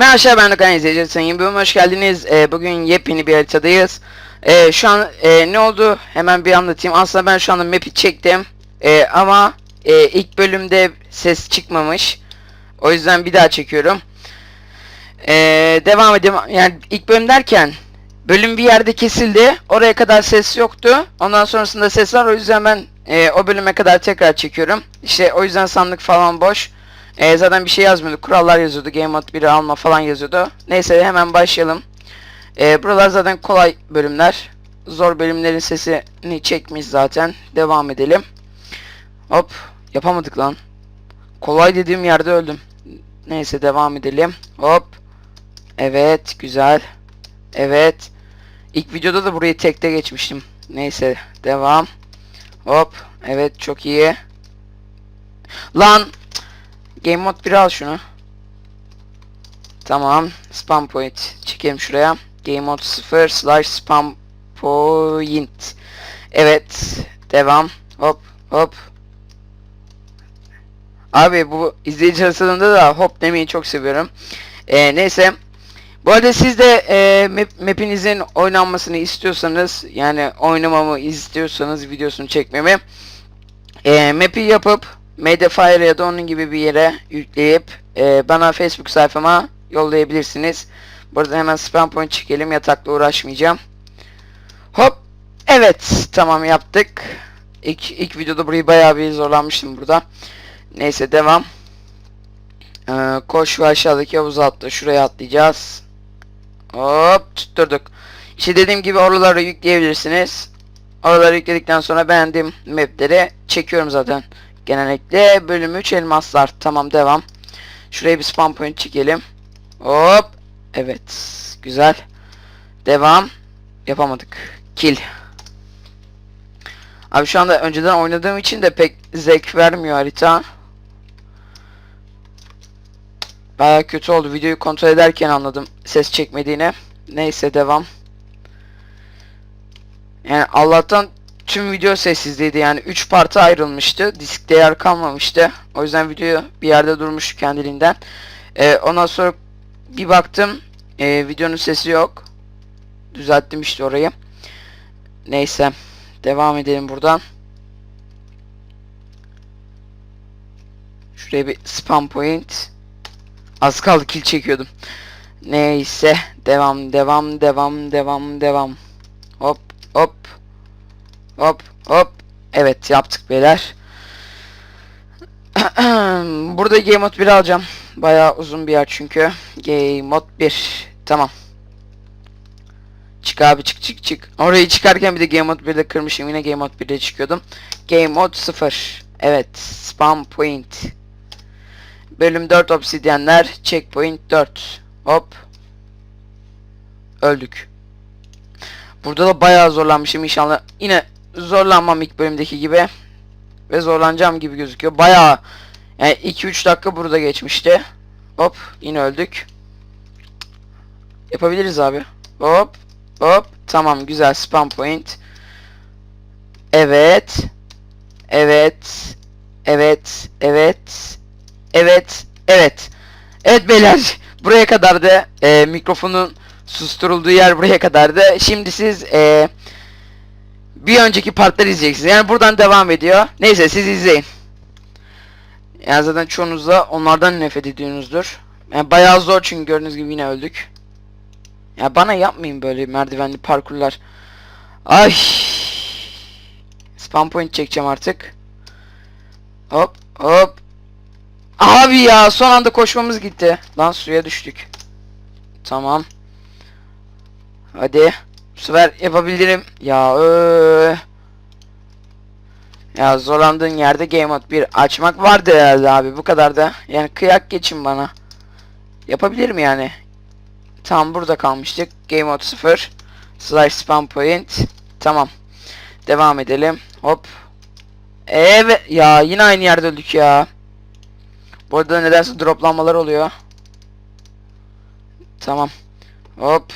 Merhaba ben Okan izleyici sayın bölüm hoş geldiniz. Ee, bugün yepyeni bir haritadayız. Ee, şu an e, ne oldu hemen bir anlatayım. Aslında ben şu anda map'i çektim. Ee, ama e, ilk bölümde ses çıkmamış. O yüzden bir daha çekiyorum. Ee, devam edeyim. Yani ilk bölüm derken bölüm bir yerde kesildi. Oraya kadar ses yoktu. Ondan sonrasında ses var. O yüzden ben e, o bölüme kadar tekrar çekiyorum. İşte o yüzden sandık falan boş. E, zaten bir şey yazmıyordu. Kurallar yazıyordu. Game Mode 1'i alma falan yazıyordu. Neyse hemen başlayalım. E, buralar zaten kolay bölümler. Zor bölümlerin sesini çekmiş zaten. Devam edelim. Hop. Yapamadık lan. Kolay dediğim yerde öldüm. Neyse devam edelim. Hop. Evet. Güzel. Evet. İlk videoda da burayı tekte geçmiştim. Neyse. Devam. Hop. Evet. Çok iyi. Lan. Game Mode 1 al şunu. Tamam. Spam point. Çekelim şuraya. Game Mode 0 slash spam point. Evet. Devam. Hop hop. Abi bu izleyici arasında da hop demeyi çok seviyorum. Ee, neyse. Bu arada siz de e, map, map'inizin oynanmasını istiyorsanız yani oynamamı istiyorsanız videosunu çekmemi e, map'i yapıp Mediafire ya da onun gibi bir yere yükleyip e, bana Facebook sayfama yollayabilirsiniz. Burada hemen spam point çekelim. Yatakla uğraşmayacağım. Hop. Evet. Tamam yaptık. İlk, ilk videoda burayı bayağı bir zorlanmıştım burada. Neyse devam. Ee, koş ve aşağıdaki havuza atla. Şuraya atlayacağız. Hop tutturduk. İşte dediğim gibi oraları yükleyebilirsiniz. Oraları yükledikten sonra beğendiğim mapleri çekiyorum zaten. Genellikle bölüm 3 elmaslar. Tamam devam. Şuraya bir spam point çekelim. Hop. Evet. Güzel. Devam. Yapamadık. Kill. Abi şu anda önceden oynadığım için de pek zevk vermiyor harita. Baya kötü oldu. Videoyu kontrol ederken anladım ses çekmediğini. Neyse devam. Yani Allah'tan tüm video sessizliydi yani 3 parça ayrılmıştı. Diskte yer kalmamıştı. O yüzden video bir yerde durmuş kendiliğinden. Ee, ondan sonra bir baktım e, videonun sesi yok. Düzelttim işte orayı. Neyse. Devam edelim buradan. Şuraya bir spam point. Az kaldı kill çekiyordum. Neyse. Devam devam devam devam devam. Hop hop. Hop hop. Evet yaptık beyler. Burada Game Mode 1 alacağım. Bayağı uzun bir yer çünkü. Game Mode 1. Tamam. Çık abi çık çık çık. Orayı çıkarken bir de Game Mode 1'de kırmışım. Yine Game Mode 1'de çıkıyordum. Game Mode 0. Evet. Spam point. Bölüm 4 obsidyenler. Checkpoint 4. Hop. Öldük. Burada da bayağı zorlanmışım inşallah. Yine zorlanmam ilk bölümdeki gibi. Ve zorlanacağım gibi gözüküyor. Bayağı yani 2-3 dakika burada geçmişti. Hop yine öldük. Yapabiliriz abi. Hop hop tamam güzel spam point. Evet. Evet. Evet. Evet. Evet. Evet. Evet beyler buraya kadar da e, mikrofonun susturulduğu yer buraya kadardı. Şimdi siz e, bir önceki partları izleyeceksiniz. Yani buradan devam ediyor. Neyse siz izleyin. Yani zaten çoğunuz da onlardan nefret ediyorsunuzdur. Yani bayağı zor çünkü gördüğünüz gibi yine öldük. Ya bana yapmayın böyle merdivenli parkurlar. Ay. Spam point çekeceğim artık. Hop hop. Abi ya son anda koşmamız gitti. Lan suya düştük. Tamam. Hadi. Bu sefer yapabilirim. Ya öö. Ya zorlandığın yerde Game Mode 1 açmak vardı herhalde abi. Bu kadar da. Yani kıyak geçin bana. Yapabilirim yani. Tam burada kalmıştık. Game Mode 0. Slash spam point. Tamam. Devam edelim. Hop. Evet. Ya yine aynı yerde öldük ya. Bu arada nedense droplanmalar oluyor. Tamam. Hop.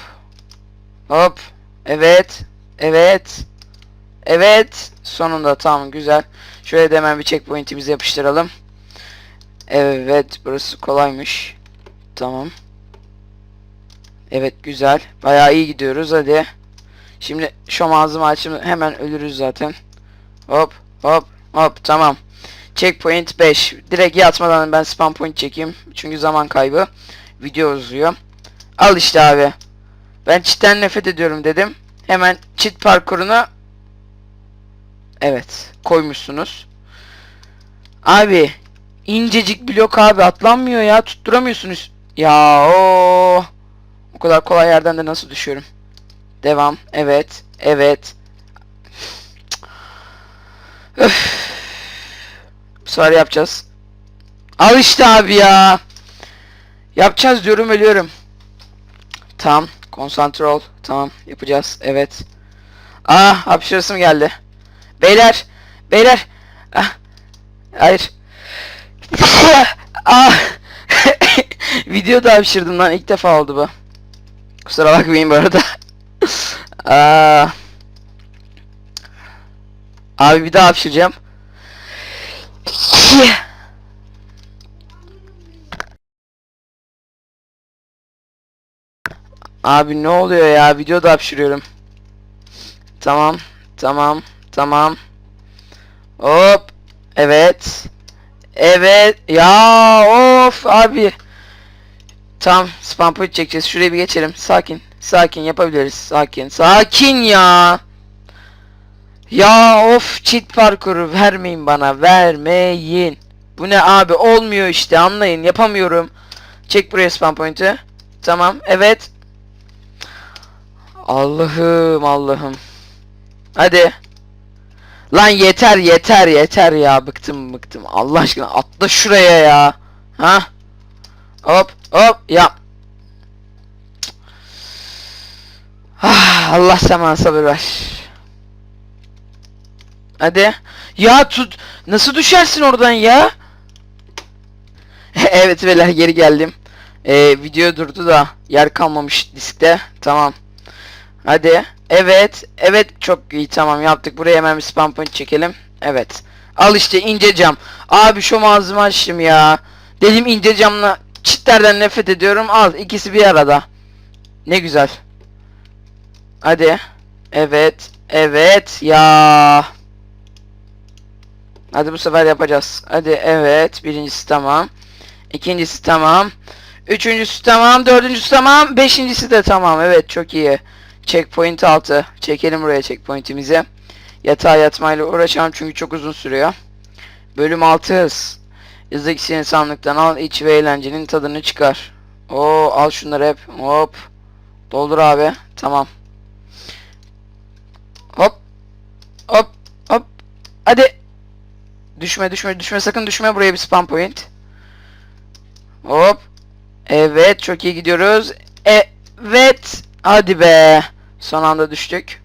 Hop. Evet. Evet. Evet. Sonunda tamam güzel. Şöyle de hemen bir checkpoint'imizi yapıştıralım. Evet burası kolaymış. Tamam. Evet güzel. Bayağı iyi gidiyoruz hadi. Şimdi şu ağzımı açayım hemen ölürüz zaten. Hop hop hop tamam. Checkpoint 5. Direkt yatmadan ben spam point çekeyim. Çünkü zaman kaybı. Video uzuyor. Al işte abi. Ben çitten nefret ediyorum dedim. Hemen çit parkurunu Evet koymuşsunuz. Abi incecik blok abi atlanmıyor ya tutturamıyorsunuz. Ya o o kadar kolay yerden de nasıl düşüyorum. Devam. Evet. Evet. Öf. Bu sefer yapacağız. Al işte abi ya. Yapacağız diyorum ölüyorum. Tamam. Konsantre ol. Tamam. Yapacağız. Evet. Ah hapşırasım geldi. Beyler. Beyler. Ah. Hayır. ah. Videoda hapşırdım lan. ilk defa oldu bu. Kusura bakmayın bu arada. Aa. Abi bir daha hapşıracağım. Abi ne oluyor ya? Videoda hapşırıyorum. Tamam. Tamam. Tamam. Hop. Evet. Evet. Ya of abi. Tamam. Spam point çekeceğiz. Şuraya bir geçelim. Sakin. Sakin yapabiliriz. Sakin. Sakin ya. Ya of cheat parkuru vermeyin bana. Vermeyin. Bu ne abi? Olmuyor işte. Anlayın. Yapamıyorum. Çek buraya spam point'i. Tamam. Evet. Allah'ım Allah'ım. Hadi. Lan yeter yeter yeter ya. Bıktım bıktım. Allah aşkına atla şuraya ya. Ha? Hop hop ya. Ah, Allah sana sabır ver. Hadi. Ya tut. Nasıl düşersin oradan ya? evet beyler geri geldim. Ee, video durdu da yer kalmamış diskte. Tamam. Hadi. Evet. Evet çok iyi tamam yaptık. Buraya hemen bir spam point çekelim. Evet. Al işte ince cam. Abi şu ağzımı açtım ya. Dedim ince camla çitlerden nefret ediyorum. Al ikisi bir arada. Ne güzel. Hadi. Evet. Evet ya. Hadi bu sefer yapacağız. Hadi evet. Birincisi tamam. İkincisi tamam. Üçüncüsü tamam. Dördüncüsü tamam. Beşincisi de tamam. Evet çok iyi. Checkpoint altı. Çekelim buraya checkpointimizi. Yatağa yatmayla uğraşamam çünkü çok uzun sürüyor. Bölüm 6 hız. İkisini sandıktan al iç ve eğlencenin tadını çıkar. Oo al şunları hep. Hop. Doldur abi. Tamam. Hop. Hop. Hop. Hadi. Düşme düşme düşme sakın düşme buraya bir spam point. Hop. Evet çok iyi gidiyoruz. Evet. Hadi be. Son anda düştük.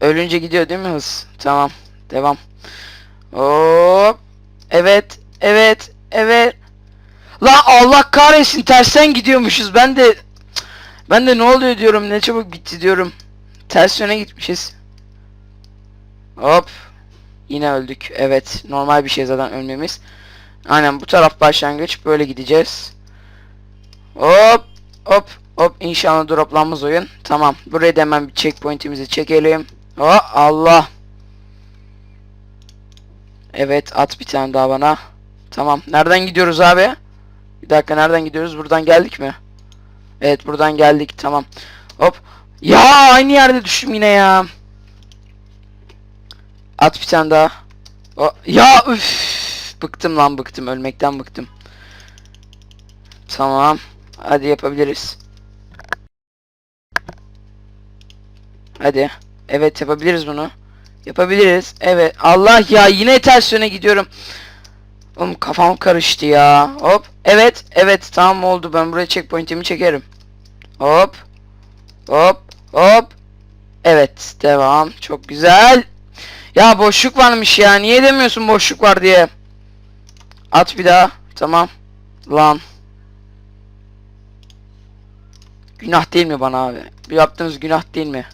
Ölünce gidiyor değil mi hız? Tamam. Devam. Hop. Evet. Evet. Evet. La Allah kahretsin tersten gidiyormuşuz. Ben de ben de ne oluyor diyorum. Ne çabuk bitti diyorum. Ters yöne gitmişiz. Hop. Yine öldük. Evet. Normal bir şey zaten ölmemiz. Aynen bu taraf başlangıç. Böyle gideceğiz. Hop. Hop. Hop. İnşallah droplanmaz oyun. Tamam. Buraya da hemen bir checkpoint'imizi çekelim. Oh Allah. Evet at bir tane daha bana. Tamam. Nereden gidiyoruz abi? Bir dakika nereden gidiyoruz? Buradan geldik mi? Evet buradan geldik. Tamam. Hop. Ya aynı yerde düştüm yine ya. At bir tane daha. O, ya üf. Bıktım lan bıktım. Ölmekten bıktım. Tamam. Hadi yapabiliriz. Hadi. Evet yapabiliriz bunu. Yapabiliriz. Evet. Allah ya yine ters yöne gidiyorum. Oğlum kafam karıştı ya. Hop. Evet. Evet tamam oldu. Ben buraya checkpoint'imi çekerim. Hop. Hop. Hop. Evet. Devam. Çok güzel. Ya boşluk varmış ya. Niye demiyorsun boşluk var diye. At bir daha. Tamam. Lan. Günah değil mi bana abi? Bu yaptığınız günah değil mi?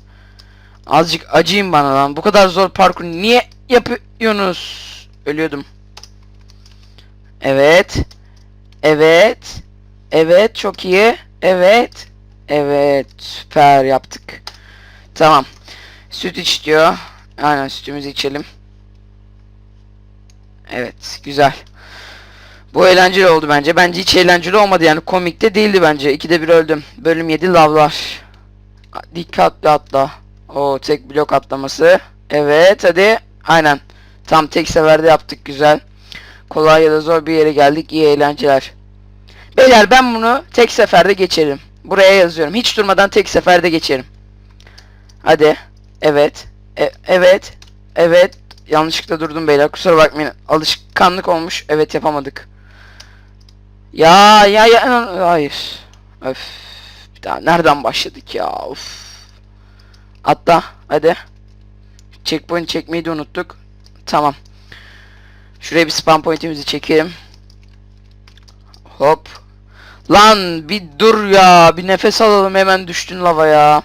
Azıcık acıyın bana lan. Bu kadar zor parkur niye yapıyorsunuz? Ölüyordum. Evet. Evet. Evet çok iyi. Evet. Evet süper yaptık. Tamam. Süt iç diyor. Aynen sütümüzü içelim. Evet güzel. Bu eğlenceli oldu bence. Bence hiç eğlenceli olmadı yani komik de değildi bence. İkide bir öldüm. Bölüm 7 lavlar. Dikkatli atla. O tek blok atlaması. Evet hadi. Aynen. Tam tek seferde yaptık güzel. Kolay ya da zor bir yere geldik. İyi eğlenceler. Beyler ben bunu tek seferde geçerim. Buraya yazıyorum. Hiç durmadan tek seferde geçerim. Hadi. Evet. E- evet. Evet. Yanlışlıkla durdum beyler. Kusura bakmayın. Alışkanlık olmuş. Evet yapamadık. Ya ya ya. Hayır. Öf. Bir daha nereden başladık ya? Of. Atla. Hadi. Checkpoint çekmeyi de unuttuk. Tamam. Şuraya bir spam pointimizi çekelim. Hop. Lan bir dur ya. Bir nefes alalım hemen düştün lavaya.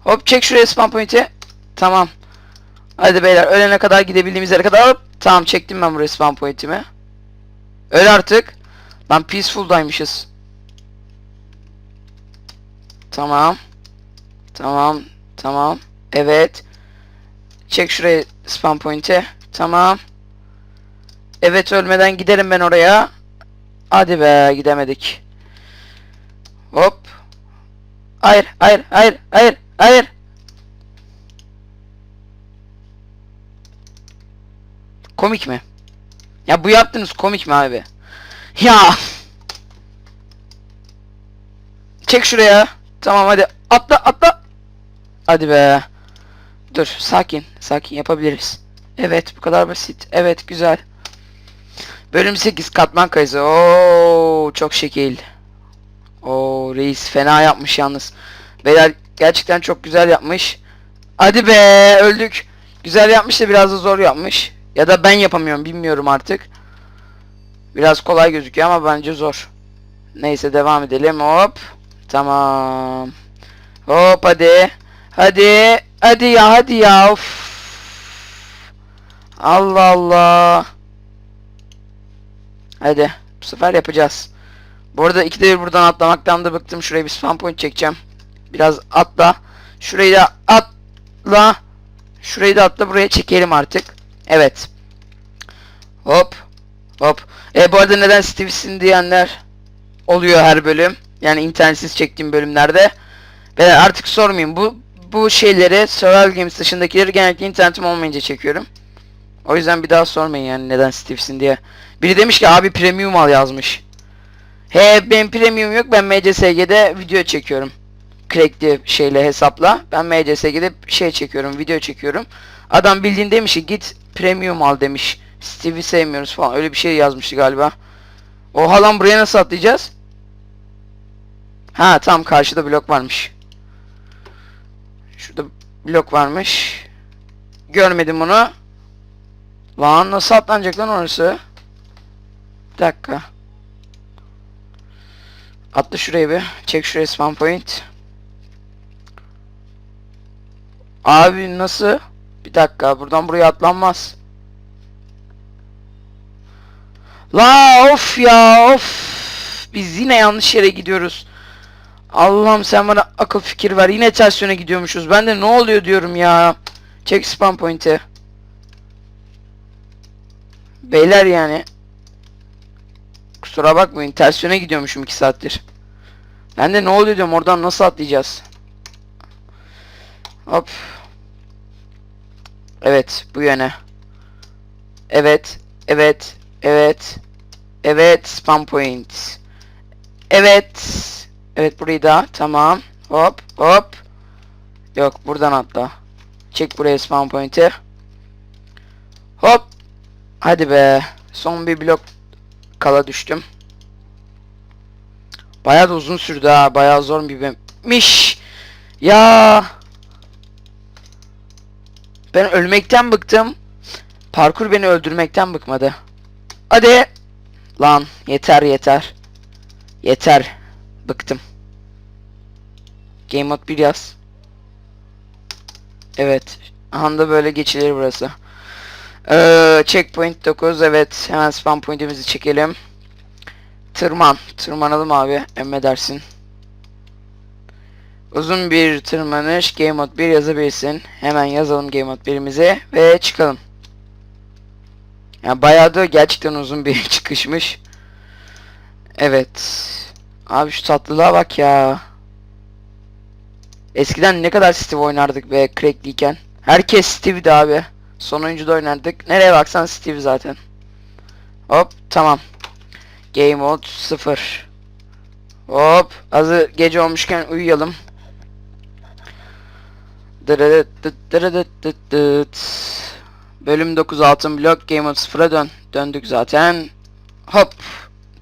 Hop çek şuraya spam point'i. Tamam. Hadi beyler ölene kadar gidebildiğimiz yere kadar hop. Tamam çektim ben buraya spam point'imi. Öl artık. Lan peaceful'daymışız. Tamam. Tamam. Tamam. Evet. Çek şuraya spam point'i. Tamam. Evet ölmeden giderim ben oraya. Hadi be gidemedik. Hop. Hayır, hayır, hayır, hayır, hayır. Komik mi? Ya bu yaptığınız komik mi abi? Ya. Çek şuraya. Tamam hadi. Atla atla. Hadi be. Dur sakin. Sakin yapabiliriz. Evet bu kadar basit. Evet güzel. Bölüm 8 katman kayısı. Oo çok şekil. Oo reis fena yapmış yalnız. Beyler gerçekten çok güzel yapmış. Hadi be öldük. Güzel yapmış da biraz da zor yapmış. Ya da ben yapamıyorum bilmiyorum artık. Biraz kolay gözüküyor ama bence zor. Neyse devam edelim hop. Tamam. Hop hadi. Hadi. Hadi ya hadi ya. Of. Allah Allah. Hadi. Bu sefer yapacağız. Bu arada ikide bir buradan atlamaktan da bıktım. Şuraya bir spam point çekeceğim. Biraz atla. Şurayı da atla. Şurayı da atla. Buraya çekelim artık. Evet. Hop. Hop. E bu arada neden Steve'sin diyenler oluyor her bölüm. Yani internetsiz çektiğim bölümlerde. Ve artık sormayayım. Bu bu şeyleri Survival Games dışındakileri genellikle internetim olmayınca çekiyorum. O yüzden bir daha sormayın yani neden Steve'sin diye. Biri demiş ki abi premium al yazmış. He benim premium yok ben MCSG'de video çekiyorum. Crackli şeyle hesapla. Ben MCSG'de şey çekiyorum video çekiyorum. Adam bildiğin demiş ki git premium al demiş. Steve'i sevmiyoruz falan öyle bir şey yazmıştı galiba. Oha lan buraya nasıl atlayacağız? Ha tam karşıda blok varmış. Şurada blok varmış. Görmedim bunu. Lan nasıl atlanacak lan orası? Bir dakika. Atla şuraya bir. Çek şuraya spawn point. Abi nasıl? Bir dakika buradan buraya atlanmaz. La of ya of. Biz yine yanlış yere gidiyoruz. Allah'ım sen bana akıl fikir ver. Yine ters gidiyormuşuz. Ben de ne oluyor diyorum ya. Çek spawn point'i. Beyler yani. Kusura bakmayın ters gidiyormuşum 2 saattir. Ben de ne oluyor diyorum oradan nasıl atlayacağız? Hop. Evet bu yöne. Evet. Evet. Evet. Evet spam point. Evet. Evet burayı da tamam. Hop hop. Yok buradan atla. Çek buraya spam point'i. Hop. Hadi be. Son bir blok kala düştüm. Bayağı da uzun sürdü ha. Bayağı zor bir bölümmiş. Ya. Ben ölmekten bıktım. Parkur beni öldürmekten bıkmadı. Hadi. Lan yeter yeter. Yeter. Bıktım. Game mode 1 yaz. Evet. Anda böyle geçilir burası. Ee, checkpoint 9 evet hemen spam pointimizi çekelim. Tırman. Tırmanalım abi. Emredersin. Uzun bir tırmanış Game Mode 1 yazabilirsin. Hemen yazalım Game Mode 1'imize ve çıkalım. Ya bayağı da gerçekten uzun bir çıkışmış. Evet. Abi şu tatlılığa bak ya. Eskiden ne kadar Steve oynardık be crackliyken. Herkes Steve'di abi. Son oyuncuda oynardık. Nereye baksan Steve zaten. Hop tamam. Game mode 0. Hop hazır gece olmuşken uyuyalım. Bölüm 9 altın blok Game mode 0'a dön. Döndük zaten. Hop.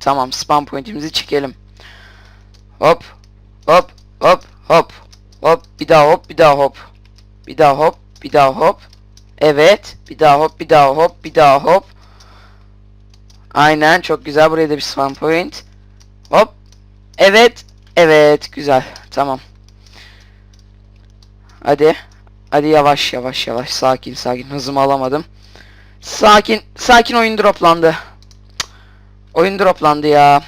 Tamam spam pointimizi çekelim. Hop. Hop. Hop. Hop. Hop. Bir daha hop. Bir daha hop. Bir daha hop. Bir daha hop. Evet. Bir daha hop. Bir daha hop. Bir daha hop. Aynen. Çok güzel. Buraya da bir spam point. Hop. Evet. Evet. Güzel. Tamam. Hadi. Hadi yavaş yavaş yavaş. Sakin sakin. Hızımı alamadım. Sakin. Sakin oyun droplandı. Oyun droplandı ya.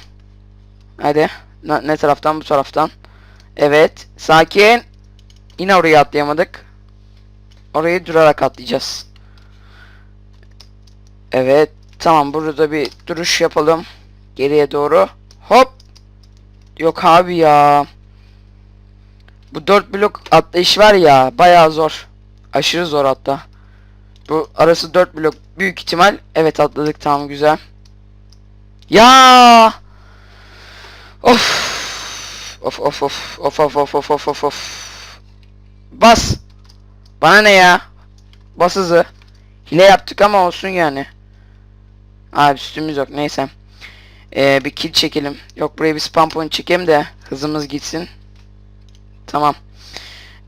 Hadi. Ne, taraftan? Bu taraftan. Evet. Sakin. Yine oraya atlayamadık. Orayı durarak atlayacağız. Evet. Tamam burada bir duruş yapalım. Geriye doğru. Hop. Yok abi ya. Bu 4 blok atlayış var ya bayağı zor. Aşırı zor hatta. Bu arası 4 blok büyük ihtimal. Evet atladık tamam güzel. Ya. Of. Of of of of of of of of of. Bas. Bana ne ya? Bas hızı. Hile yaptık ama olsun yani. Abi üstümüz yok neyse. Ee, bir kill çekelim. Yok buraya bir spam point çekeyim de hızımız gitsin. Tamam.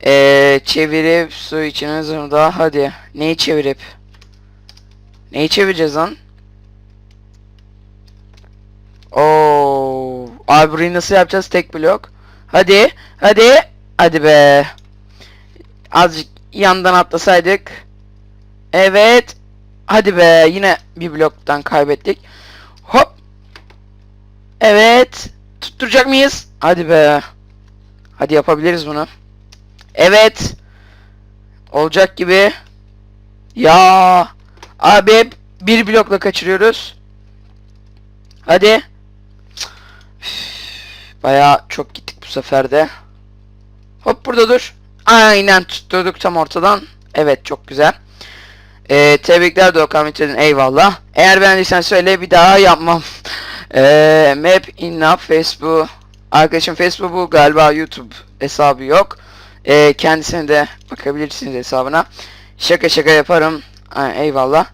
Ee, çevirip su için hızında hadi. Neyi çevirip? Neyi çevireceğiz lan? Oo, abi burayı nasıl yapacağız tek blok? Hadi, hadi, hadi be. Azıcık yandan atlasaydık. Evet. Hadi be, yine bir bloktan kaybettik. Hop. Evet. Tutturacak mıyız? Hadi be. Hadi yapabiliriz bunu. Evet. Olacak gibi. Ya. Abi bir blokla kaçırıyoruz. Hadi. Bayağı çok gittik bu sefer de. Hop burada dur. Aynen tutturduk tam ortadan. Evet çok güzel. Ee, tebrikler Doğukan Metin'in eyvallah. Eğer beğendiysen söyle bir daha yapmam. Ee, map inna Facebook. Arkadaşım Facebook'u galiba YouTube hesabı yok. Ee, kendisine de bakabilirsiniz hesabına. Şaka şaka yaparım. Ha, eyvallah.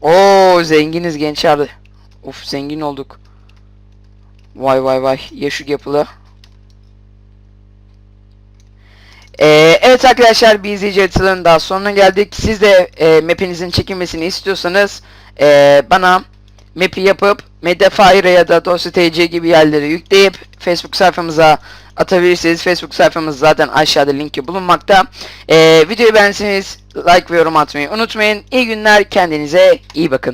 Oo zenginiz gençler. Uf zengin olduk. Vay vay vay. Yeşil yapılı. Ee, evet arkadaşlar bir izleyici haritalarının daha sonuna geldik. Siz de e, map'inizin çekilmesini istiyorsanız e, bana map'i yapıp Mediafire ya da Dosya TC gibi yerlere yükleyip Facebook sayfamıza atabilirsiniz. Facebook sayfamız zaten aşağıda linki bulunmakta. Ee, videoyu beğenseniz like ve yorum atmayı unutmayın. İyi günler kendinize iyi bakın.